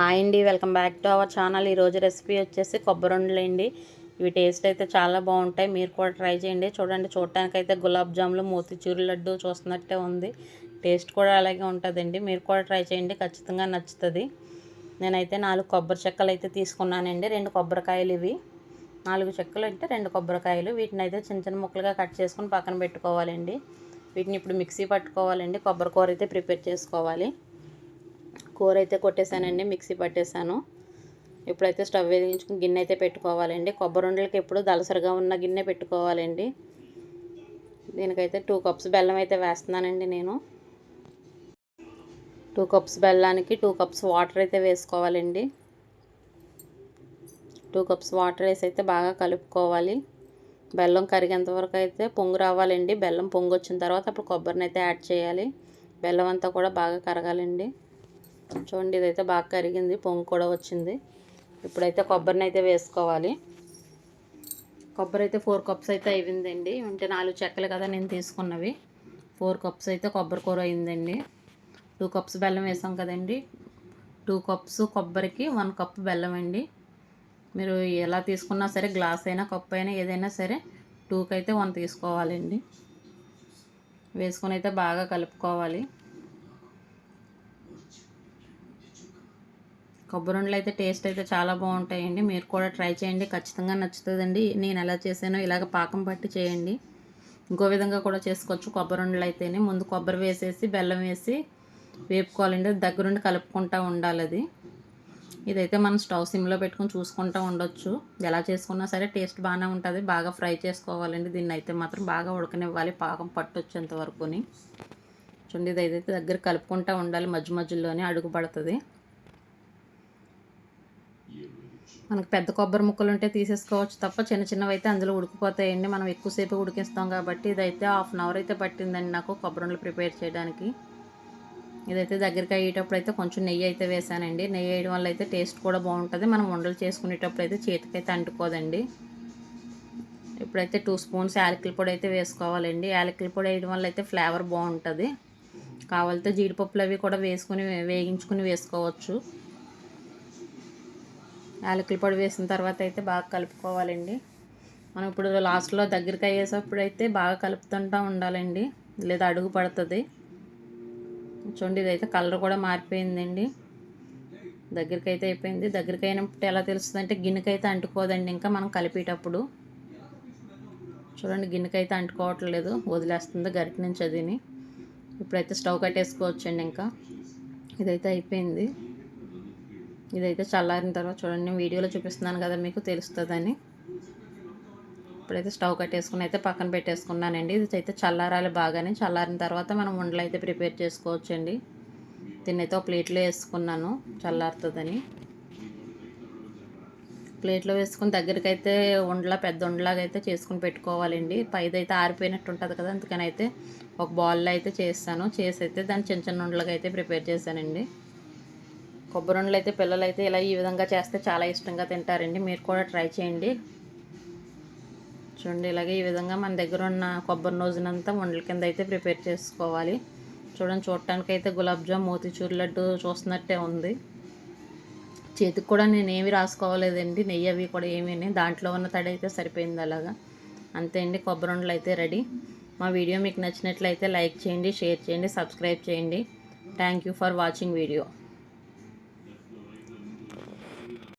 Hi అండి welcome back to our channel. ఈరోజు recipe వచ్చేసి కొబ్బరి అండి. ఇవి టేస్ట్ అయితే చాలా బాగుంటాయి. మీరు కూడా ట్రై చేయండి. చూడండి చూడటానికైతే గులాబ్ జాములు మోతిచూరు లడ్డు చూస్తున్నట్టే ఉంది. టేస్ట్ కూడా అలాగే ఉంటుందండి. మీరు కూడా ట్రై చేయండి. ఖచ్చితంగా నచ్చుతుంది. నేనైతే నాలుగు కొబ్బరి చెక్కలు అయితే తీసుకున్నానండి. రెండు కొబ్బరికాయలు ఇవి. నాలుగు చెక్కలు అంటే రెండు కొబ్బరికాయలు. వీటిని అయితే చిన్న చిన్న ముక్కలుగా కట్ చేసుకుని పక్కన పెట్టుకోవాలండి. వీటిని ఇప్పుడు మిక్సీ పట్టుకోవాలండి. కొబ్బరి కూర అయితే ప్రిపేర్ చేసుకోవాలి. కూర అయితే కొట్టేశానండి మిక్సీ పట్టేశాను. ఇప్పుడైతే స్టవ్ వేయించుకుని గిన్నె అయితే పెట్టుకోవాలండి. కొబ్బరి ఉండలకి ఎప్పుడు దలసరిగా ఉన్న గిన్నె పెట్టుకోవాలండి. దీనికైతే టూ కప్స్ బెల్లం అయితే వేస్తున్నానండి నేను. టూ కప్స్ బెల్లానికి టూ కప్స్ వాటర్ అయితే వేసుకోవాలండి. టూ కప్స్ వాటర్ వేసి అయితే బాగా కలుపుకోవాలి. బెల్లం కరిగేంత వరకు అయితే పొంగు రావాలండి. బెల్లం పొంగు వచ్చిన తర్వాత అప్పుడు కొబ్బరిని అయితే యాడ్ చేయాలి. బెల్లం అంతా కూడా బాగా కరగాలండి. చూడండి ఇదైతే బాగా కరిగింది పొంగు కూడా వచ్చింది. ఇప్పుడైతే కొబ్బరిని అయితే వేసుకోవాలి. కొబ్బరి అయితే ఫోర్ కప్స్ అయితే అయిందండి. అంటే నాలుగు చెక్కలు కదా నేను తీసుకున్నవి. ఫోర్ కప్స్ అయితే కొబ్బరి కూర అయిందండి. టూ కప్స్ బెల్లం వేసాం కదండి. టూ కప్స్ కొబ్బరికి వన్ కప్ బెల్లం అండి. మీరు ఎలా తీసుకున్నా సరే గ్లాస్ అయినా కప్ అయినా ఏదైనా సరే టూకి అయితే వన్ తీసుకోవాలండి. వేసుకొని అయితే బాగా కలుపుకోవాలి. కొబ్బరిండలు అయితే టేస్ట్ అయితే చాలా బాగుంటాయండి. మీరు కూడా ట్రై చేయండి. ఖచ్చితంగా నచ్చుతుందండి. నేను ఎలా చేసానో ఇలాగ పాకం పట్టి చేయండి. ఇంకో విధంగా కూడా చేసుకోవచ్చు కొబ్బరిండలు అయితేనే ముందు కొబ్బరి వేసేసి బెల్లం వేసి వేపుకోవాలండి. దగ్గరుండి కలుపుకుంటూ ఉండాలి అది ఇదైతే మనం స్టవ్ సిమ్లో పెట్టుకుని చూసుకుంటూ ఉండొచ్చు. ఎలా చేసుకున్నా సరే టేస్ట్ బాగానే ఉంటుంది. బాగా ఫ్రై చేసుకోవాలండి. దీన్ని అయితే మాత్రం బాగా ఉడకనివ్వాలి. పాకం పట్టొచ్చేంత వరకుని. చూడండి ఇదైతే దగ్గర కలుపుకుంటూ ఉండాలి. మధ్య మధ్యలోనే అడుగు పడుతుంది. మనకు పెద్ద కొబ్బరి ముక్కలు ఉంటే తీసేసుకోవచ్చు తప్ప చిన్న చిన్నవి అయితే అందులో ఉడికిపోతాయండి. మనం ఎక్కువసేపు ఉడికిస్తాం కాబట్టి ఇదైతే హాఫ్ అన్ అవర్ అయితే పట్టిందండి నాకు కొబ్బరి ప్రిపేర్ చేయడానికి. ఇదైతే దగ్గరికి అయ్యేటప్పుడు అయితే కొంచెం నెయ్యి అయితే వేసానండి. నెయ్యి వేయడం వల్ల అయితే టేస్ట్ కూడా బాగుంటుంది. మనం ఉండలు చేసుకునేటప్పుడు అయితే చేతికైతే అంటుకోదండి. ఇప్పుడైతే టూ స్పూన్స్ యాలకుల పొడి అయితే వేసుకోవాలండి. యాలకుల పొడి వేయడం వల్ల అయితే ఫ్లేవర్ బాగుంటుంది. కావాలితే జీడిపప్పులు అవి కూడా వేసుకుని వేగించుకుని వేసుకోవచ్చు. యాలకుల పొడి వేసిన తర్వాత అయితే బాగా కలుపుకోవాలండి. మనం ఇప్పుడు లాస్ట్లో దగ్గరికి అయ్యేసప్పుడు అయితే బాగా కలుపుతుంటూ ఉండాలండి. లేదా అడుగు పడుతుంది. చూడండి ఇదైతే కలర్ కూడా మారిపోయిందండి. దగ్గరికి అయితే అయిపోయింది. దగ్గరికి అయినప్పుడు ఎలా తెలుస్తుంది అంటే గిన్నెకైతే అంటుకోదండి ఇంకా మనం కలిపేటప్పుడు. చూడండి గిన్నెకైతే అంటుకోవట్లేదు. వదిలేస్తుంది గరిట నుంచి అదిని. ఇప్పుడైతే స్టవ్ కట్టేసుకోవచ్చండి ఇంకా. ఇదైతే అయిపోయింది. ఇదైతే చల్లారిన తర్వాత చూడండి వీడియోలో చూపిస్తున్నాను కదా మీకు తెలుస్తుందని. ఇప్పుడైతే స్టవ్ కట్టేసుకుని అయితే పక్కన పెట్టేసుకున్నానండి. ఇది అయితే చల్లారాలి బాగానే. చల్లారిన తర్వాత మనం ఉండలు అయితే ప్రిపేర్ చేసుకోవచ్చండి. దీన్ని అయితే ఒక ప్లేట్లో వేసుకున్నాను చల్లారుతుందని. ప్లేట్లో వేసుకుని దగ్గరికి అయితే ఉండలా పెద్ద ఉండలాగా అయితే చేసుకుని పెట్టుకోవాలండి. పైదైతే ఆరిపోయినట్టు ఉంటుంది కదా అందుకని అయితే ఒక బౌల్లో అయితే చేస్తాను. చేసి అయితే దాన్ని చిన్న చిన్న ఉండలుగా అయితే ప్రిపేర్ చేశానండి. కొబ్బరిండలు అయితే పిల్లలు అయితే ఇలా ఈ విధంగా చేస్తే చాలా ఇష్టంగా తింటారండి. మీరు కూడా ట్రై చేయండి. చూడండి ఇలాగే ఈ విధంగా మన దగ్గర ఉన్న కొబ్బరి నోజునంతా ఉండల కింద అయితే ప్రిపేర్ చేసుకోవాలి. చూడండి చూడటానికి అయితే గులాబ్ జామ్ మోతిచూర్ లడ్డు చూస్తున్నట్టే ఉంది. చేతికి కూడా నేను ఏమి రాసుకోవాలేదండి నెయ్యి అవి కూడా ఏమీ దాంట్లో ఉన్న తడి అయితే సరిపోయింది అలాగా. అంతే అండి కొబ్బరి ఉండలు అయితే రెడీ. మా వీడియో మీకు నచ్చినట్లయితే లైక్ చేయండి షేర్ చేయండి సబ్స్క్రైబ్ చేయండి. Thank you for watching video.